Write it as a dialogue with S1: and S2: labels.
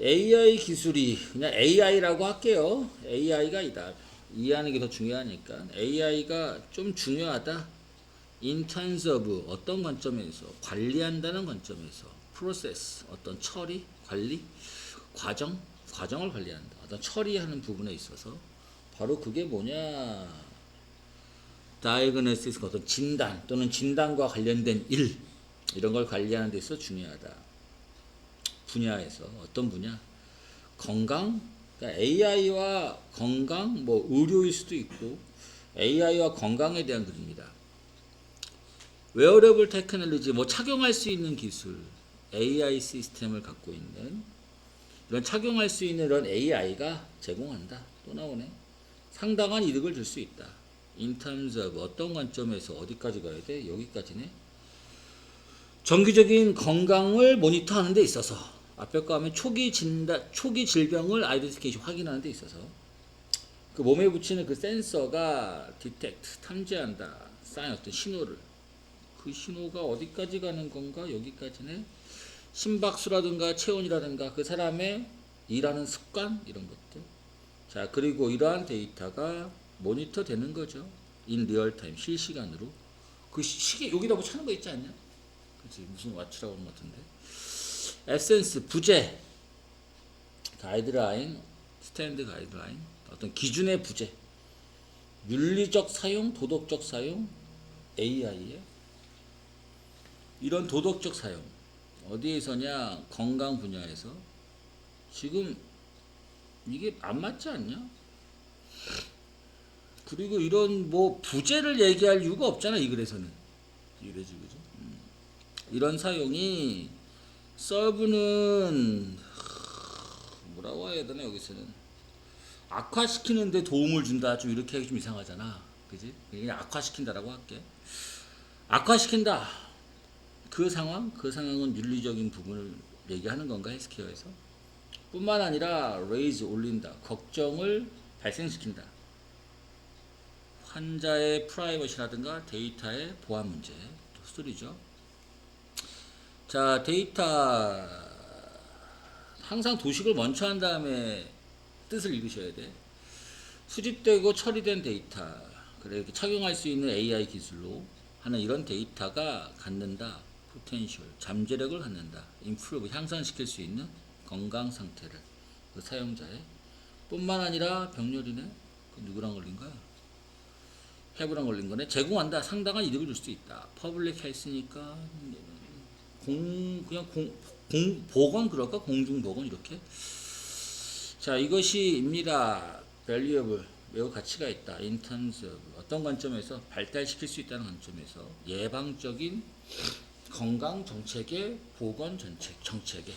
S1: AI 기술이 그냥 AI라고 할게요. AI가 이다. 이해하는 게 더 중요하니까 AI가 좀 중요하다. In terms of 어떤 관점에서 관리한다는 관점에서 프로세스 어떤 처리 관리 과정 과정을 관리한다. 어떤 처리하는 부분에 있어서 바로 그게 뭐냐 다이그노시스 어떤 진단 또는 진단과 관련된 일 이런 걸 관리하는 데 있어 중요하다. 분야에서 어떤 분야? 건강, 그러니까 AI와 건강, 뭐 의료일 수도 있고 AI와 건강에 대한 글입니다. 웨어러블 테크놀로지, 뭐 착용할 수 있는 기술, AI 시스템을 갖고 있는 이런 착용할 수 있는 이런 AI가 제공한다. 또 나오네. 상당한 이득을 줄 수 있다. In terms of 어떤 관점에서 어디까지 가야 돼? 여기까지네. 정기적인 건강을 모니터하는 데 있어서 앞에 거 하면 초기 진단, 초기 질병을 아이덴티케이션 확인하는 데 있어서 그 몸에 붙이는 그 센서가 디텍트 탐지한다. 쌓인 어떤 신호를 그 신호가 어디까지 가는 건가? 여기까지네. 심박수라든가 체온이라든가 그 사람의 일하는 습관 이런 것들. 자 그리고 이러한 데이터가 모니터 되는 거죠. 인 리얼타임 실시간으로. 그 시- 시계 여기다 뭐 차는 거 있지 않냐? 그치 무슨 와치라고 하는 것 같은데. 에센스 부재 가이드라인 스탠드 가이드라인 어떤 기준의 부재 윤리적 사용 도덕적 사용 AI에 이런 도덕적 사용 어디에서냐 건강 분야에서 지금 이게 안 맞지 않냐? 그리고 이런 뭐 부재를 얘기할 이유가 없잖아 이 글에서는 이 글에서 그죠? 음. 이런 사용이 서브는 뭐라고 해야 되나 여기서는. 악화시키는데 도움을 준다. 좀 이렇게 하기 좀 이상하잖아. 그지? 그냥 악화시킨다라고 할게. 악화시킨다. 그 상황 그 상황은 윤리적인 부분을 얘기하는 건가 헬스케어에서? 뿐만 아니라 레이즈 올린다. 걱정을 발생시킨다. 환자의 프라이버시라든가 데이터의 보안 문제. 또 스토리죠 자 데이터 항상 도식을 먼저 한 다음에 뜻을 읽으셔야 돼. 수집되고 처리된 데이터 그래 이렇게 착용할 수 있는 AI 기술로 하는 이런 데이터가 갖는다. 포텐셜 잠재력을 갖는다. 임프루브 향상시킬 수 있는 건강 상태를 그 사용자의 뿐만 아니라 병렬이네. 그 누구랑 걸린 거야? 해부랑 걸린 거네. 제공한다. 상당한 이득을 줄 수 있다. 퍼블릭 헬스니까 공 그냥 공, 공 보건 그럴까? 공중 보건 이렇게? 자 이것이입니다. Valuable 매우 가치가 있다. Of 어떤 관점에서 발달시킬 수 있다는 관점에서 예방적인 건강 정책의 보건 정책 정책에